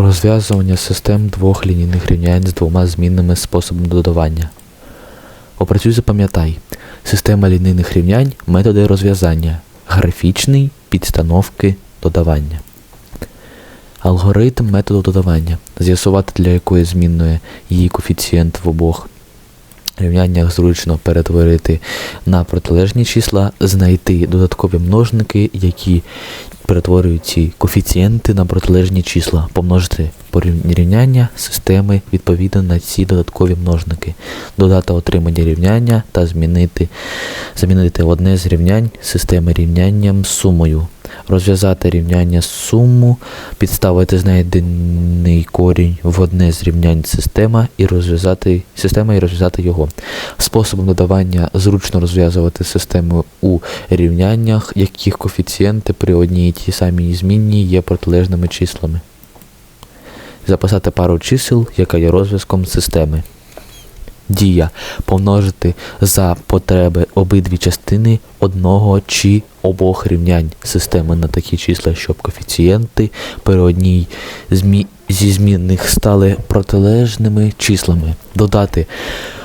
Розв'язування систем двох лінійних рівнянь з двома змінними способами додавання. Опрацюй запам'ятай. Система лінійних рівнянь методи розв'язання. Графічний, підстановки, додавання. Алгоритм методу додавання. З'ясувати, для якої змінної її коефіцієнт в обох рівняннях зручно перетворити на протилежні числа, знайти додаткові множники, які перетворюють ці коефіцієнти на протилежні числа, помножити порівняння системи відповідно на ці додаткові множники, додати отримані рівняння та змінити, замінити одне з рівнянь системи рівнянням з сумою. Розв'язати рівняння суму, підставити знайдений корінь в одне з рівнянь система і розв'язати система і розв'язати його. Способом додавання зручно розв'язувати системи у рівняннях, яких коефіцієнти при одній і тій самій змінній є протилежними числами. Записати пару чисел, яка є розв'язком системи. Дія помножити за потреби обидві частини одного чи обох рівнянь. Системи на такі числа, щоб коефіцієнти при одній змі... зі змінних стали протилежними числами. Додати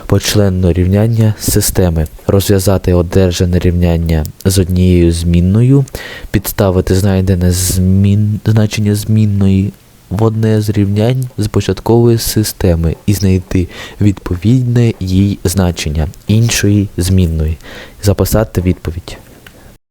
почленно рівняння системи, розв'язати одержане рівняння з однією змінною, підставити знайдене змін... значення змінної в одне з рівнянь з початкової системи і знайти відповідне їй значення іншої змінної. Записати відповідь.